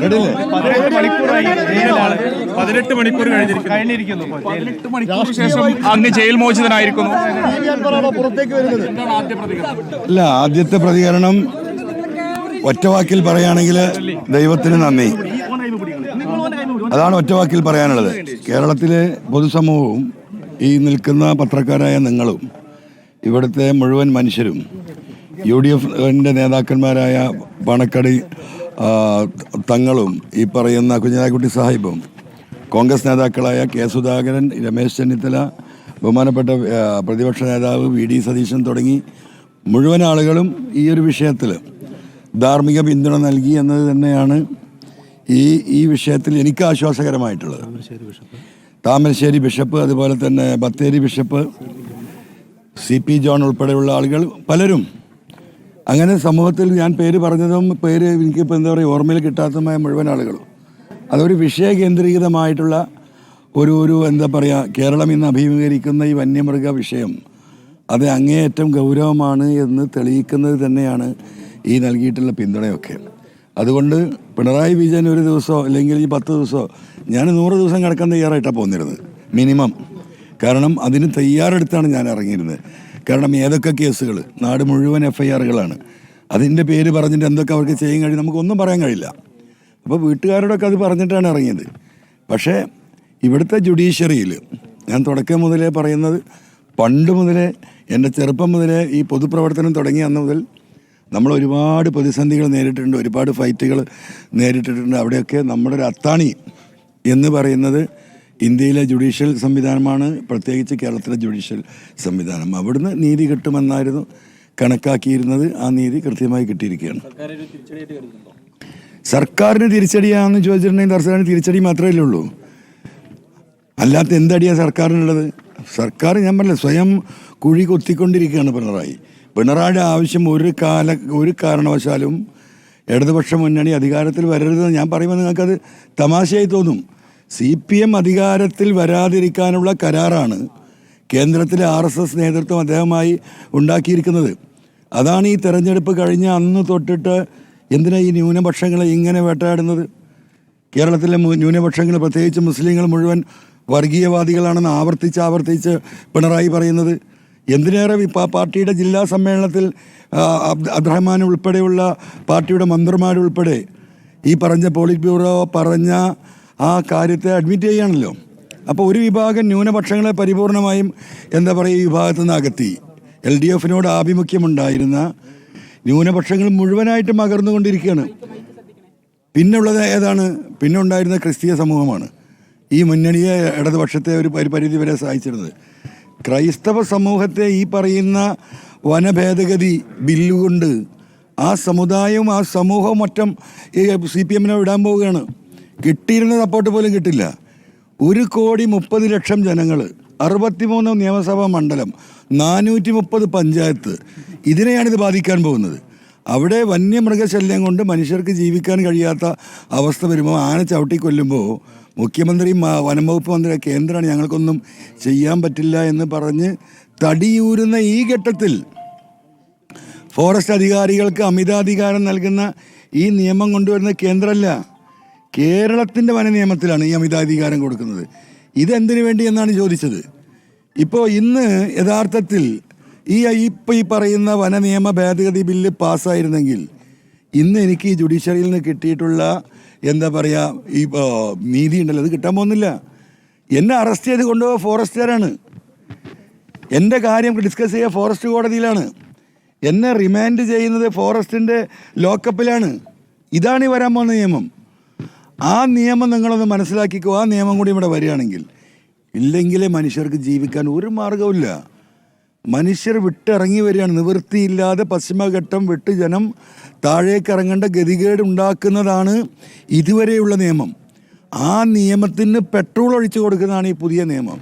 പതിനെട്ട് മണിക്കൂറായി ജയിലിലാണ് പതിനെട്ട് മണിക്കൂർ കഴിഞ്ഞിരിക്കുന്നു. പതിനെട്ട് മണിക്കൂർ ശേഷം അങ്ങ് ജയിൽ മോചിതനായിരിക്കുന്നു. അല്ല ആദ്യത്തെ പ്രതികരണം ഒറ്റവാക്കിൽ പറയുകയാണെങ്കിൽ ദൈവത്തിന് നന്ദി. അതാണ് ഒറ്റവാക്കിൽ പറയാനുള്ളത്. കേരളത്തിലെ പൊതുസമൂഹവും ഈ നിൽക്കുന്ന പത്രക്കാരായ നിങ്ങളും ഇവിടുത്തെ മുഴുവൻ മനുഷ്യരും യു ഡി എഫിന്റെ നേതാക്കന്മാരായ പണക്കടി തങ്ങളും ഈ പറയുന്ന കുഞ്ഞനാക്കുട്ടി സാഹിബും കോൺഗ്രസ് നേതാക്കളായ കെ സുധാകരൻ രമേശ് ചെന്നിത്തല ബഹുമാനപ്പെട്ട പ്രതിപക്ഷ നേതാവ് വി ഡി സതീശൻ തുടങ്ങി മുഴുവൻ ആളുകളും ഈ ഒരു വിഷയത്തിൽ ധാർമ്മിക പിന്തുണ നൽകി എന്നത് തന്നെയാണ് ഈ ഈ വിഷയത്തിൽ എനിക്ക് ആശ്വാസകരമായിട്ടുള്ളത്. താമരശ്ശേരി ബിഷപ്പ് അതുപോലെ തന്നെ Bathery bishop C P John ഉൾപ്പെടെയുള്ള ആളുകൾ പലരും അങ്ങനെ സമൂഹത്തിൽ ഞാൻ പേര് പറഞ്ഞതും പേര് എനിക്കിപ്പോൾ എന്താ പറയുക ഓർമ്മയിൽ കിട്ടാത്തതുമായ മുഴുവൻ ആളുകളും. അതൊരു വിഷയ കേന്ദ്രീകൃതമായിട്ടുള്ള ഒരു ഒരു എന്താ പറയുക കേരളം ഇന്ന് അഭിമുഖീകരിക്കുന്ന ഈ വന്യമൃഗ വിഷയം. അത് അങ്ങേയറ്റം ഗൗരവമാണ് എന്ന് തെളിയിക്കുന്നത് തന്നെയാണ് ഈ നൽകിയിട്ടുള്ള പിന്തുണയൊക്കെ. അതുകൊണ്ട് പിണറായി വിജയൻ ഒരു ദിവസമോ അല്ലെങ്കിൽ ഈ പത്ത് ദിവസമോ ഞാൻ നൂറ് ദിവസം കിടക്കാൻ തയ്യാറായിട്ടാണ് പോന്നിരുന്നത്. മിനിമം. കാരണം അതിന് തയ്യാറെടുത്താണ് ഞാൻ ഇറങ്ങിയിരുന്നത്. കാരണം ഏതൊക്കെ കേസുകൾ? നാട് മുഴുവൻ എഫ് ഐ ആറുകളാണ് അതിന്റെ പേര് പറഞ്ഞിട്ട് എന്തൊക്കെ അവർക്ക് ചെയ്യാൻ കഴിയും നമുക്കൊന്നും പറയാൻ കഴിയില്ല. അപ്പോൾ വീട്ടുകാരോടൊക്കെ അത് പറഞ്ഞിട്ടാണ് ഇറങ്ങിയത്. പക്ഷേ ഇവിടുത്തെ ജുഡീഷ്യറിയിൽ ഞാൻ തുടക്കം മുതലേ പറയുന്നത് പണ്ട് മുതലേ എന്റെ ചെറുപ്പം മുതലേ ഈ പൊതുപ്രവർത്തനം തുടങ്ങി അന്ന് മുതൽ നമ്മൾ ഒരുപാട് പ്രതിസന്ധികൾ നേരിട്ടിട്ടുണ്ട് ഒരുപാട് ഫൈറ്റുകൾ നേരിട്ടിട്ടുണ്ട്. അവിടെയൊക്കെ നമ്മുടെ ഒരു അത്താണി എന്ന് പറയുന്നത് ഇന്ത്യയിലെ ജുഡീഷ്യൽ സംവിധാനമാണ് പ്രത്യേകിച്ച് കേരളത്തിലെ ജുഡീഷ്യൽ സംവിധാനം. അവിടുന്ന് നീതി കിട്ടുമെന്നായിരുന്നു കണക്കാക്കിയിരുന്നത്. ആ നീതി കൃത്യമായി കിട്ടിയിരിക്കുകയാണ്. സർക്കാരിന് തിരിച്ചടിയാണെന്ന് ചോദിച്ചിട്ടുണ്ടെങ്കിൽ സർക്കാരിന് തിരിച്ചടി മാത്രമേ ഉള്ളൂ. അല്ലാത്ത എന്തടിയാണ് സർക്കാരിനുള്ളത്? സർക്കാർ ഞാൻ പറഞ്ഞില്ല സ്വയം കുഴി കൊത്തിക്കൊണ്ടിരിക്കുകയാണ് പിണറായി. പിണറായിയുടെ ആവശ്യം ഒരു കാല ഒരു കാരണവശാലും ഇടതുപക്ഷ മുന്നണി അധികാരത്തിൽ വരരുതെന്ന് ഞാൻ പറയുമ്പോൾ നിങ്ങൾക്കത് തമാശയായി തോന്നും. സി പി എം അധികാരത്തിൽ വരാതിരിക്കാനുള്ള കരാറാണ് കേന്ദ്രത്തിലെ ആർ എസ് എസ് നേതൃത്വം അദ്ദേഹമായി ഉണ്ടാക്കിയിരിക്കുന്നത്. അതാണ് ഈ തെരഞ്ഞെടുപ്പ് കഴിഞ്ഞ അന്ന് തൊട്ടിട്ട് എന്തിനാ ഈ ന്യൂനപക്ഷങ്ങളെ ഇങ്ങനെ വേട്ടയാടുന്നത്? കേരളത്തിലെ ന്യൂനപക്ഷങ്ങൾ പ്രത്യേകിച്ച് മുസ്ലിങ്ങൾ മുഴുവൻ വർഗീയവാദികളാണെന്ന് ആവർത്തിച്ച് ആവർത്തിച്ച് പിണറായി പറയുന്നത്. എന്തിനേറെ പാർട്ടിയുടെ ജില്ലാ സമ്മേളനത്തിൽ അബ്ദുറഹ്മാൻ ഉൾപ്പെടെയുള്ള പാർട്ടിയുടെ മന്ത്രിമാരുൾപ്പെടെ ഈ പറഞ്ഞ പോളിറ്റ് ബ്യൂറോ പറഞ്ഞ ആ കാര്യത്തെ അഡ്മിറ്റ് ചെയ്യുകയാണല്ലോ അപ്പോൾ ഒരു വിഭാഗം ന്യൂനപക്ഷങ്ങളെ പരിപൂർണമായും എന്താ പറയുക ഈ വിഭാഗത്തു നിന്ന് അകത്തി. എൽ ഡി എഫിനോട് ആഭിമുഖ്യമുണ്ടായിരുന്ന ന്യൂനപക്ഷങ്ങൾ മുഴുവനായിട്ടും അകർന്നുകൊണ്ടിരിക്കുകയാണ്. പിന്നുള്ളത് ഏതാണ്? പിന്നെ ഉണ്ടായിരുന്ന ക്രിസ്തീയ സമൂഹമാണ്. ഈ മുന്നണിയെ ഇടതുപക്ഷത്തെ ഒരു പരിപരിധി പരിധി വരെ സഹായിച്ചിരുന്നത്. ക്രൈസ്തവ സമൂഹത്തെ ഈ പറയുന്ന വനഭേദഗതി ബില്ലുകൊണ്ട് ആ സമുദായവും ആ സമൂഹവും മറ്റും ഈ സി പി എമ്മിനെ വിടാൻ പോവുകയാണ്. കിട്ടിയിരുന്ന സപ്പോർട്ട് പോലും കിട്ടില്ല. ഒരു കോടി മുപ്പത് ലക്ഷം ജനങ്ങൾ അറുപത്തിമൂന്ന് നിയമസഭാ മണ്ഡലം നാനൂറ്റി മുപ്പത് പഞ്ചായത്ത് ഇതിനെയാണിത് ബാധിക്കാൻ പോകുന്നത്. അവിടെ വന്യമൃഗശല്യം കൊണ്ട് മനുഷ്യർക്ക് ജീവിക്കാൻ കഴിയാത്ത അവസ്ഥ വരുമ്പോൾ ആന ചവിട്ടി കൊല്ലുമ്പോൾ മുഖ്യമന്ത്രി വനം വകുപ്പ് മന്ത്രി കേന്ദ്രമാണ് ഞങ്ങൾക്കൊന്നും ചെയ്യാൻ പറ്റില്ല എന്ന് പറഞ്ഞ് തടിയൂരുന്ന ഈ ഘട്ടത്തിൽ ഫോറസ്റ്റ് അധികാരികൾക്ക് അമിതാധികാരം നൽകുന്ന ഈ നിയമം കൊണ്ടുവരുന്ന കേന്ദ്രമല്ല. കേരളത്തിന്റെ വന നിയമത്തിലാണ് ഈ അമിതാധികാരം കൊടുക്കുന്നത്. ഇതെന്തിനു വേണ്ടി എന്നാണ് ചോദിച്ചത്. ഇപ്പോൾ ഇന്ന് യഥാർത്ഥത്തിൽ ഈ ഇപ്പം ഈ പറയുന്ന വന നിയമ ഭേദഗതി ബില്ല് പാസ്സായിരുന്നെങ്കിൽ ഇന്ന് എനിക്ക് ഈ ജുഡീഷ്യറിയിൽ നിന്ന് കിട്ടിയിട്ടുള്ള എന്താ പറയുക ഈ നീതി ഉണ്ടല്ലോ അത് കിട്ടാൻ പോകുന്നില്ല. എന്നെ അറസ്റ്റ് ചെയ്ത് കൊണ്ടുപോകുക ഫോറസ്റ്റുകാരാണ്. എന്റെ കാര്യം ഡിസ്കസ് ചെയ്യുക ഫോറസ്റ്റ് കോടതിയിലാണ്. എന്നെ റിമാൻഡ് ചെയ്യുന്നത് ഫോറസ്റ്റിന്റെ ലോക്കപ്പിലാണ്. ഇതാണ് ഈ വരാൻ പോകുന്ന നിയമം. ആ നിയമം നിങ്ങളൊന്ന് മനസ്സിലാക്കിക്കോ. ആ നിയമം കൂടി ഇവിടെ വരികയാണെങ്കിൽ ഇല്ലെങ്കിലേ മനുഷ്യർക്ക് ജീവിക്കാൻ ഒരു മാർഗവുമില്ല മനുഷ്യർ വിട്ടിറങ്ങി വരികയാണ്. നിവൃത്തിയില്ലാതെ പശ്ചിമഘട്ടം വിട്ട് ജനം താഴേക്ക് ഇറങ്ങേണ്ട ഗതികേട് ഉണ്ടാക്കുന്നതാണ് ഇതുവരെയുള്ള നിയമം. ആ നിയമത്തിന് പെട്രോൾ ഒഴിച്ചു കൊടുക്കുന്നതാണ് ഈ പുതിയ നിയമം.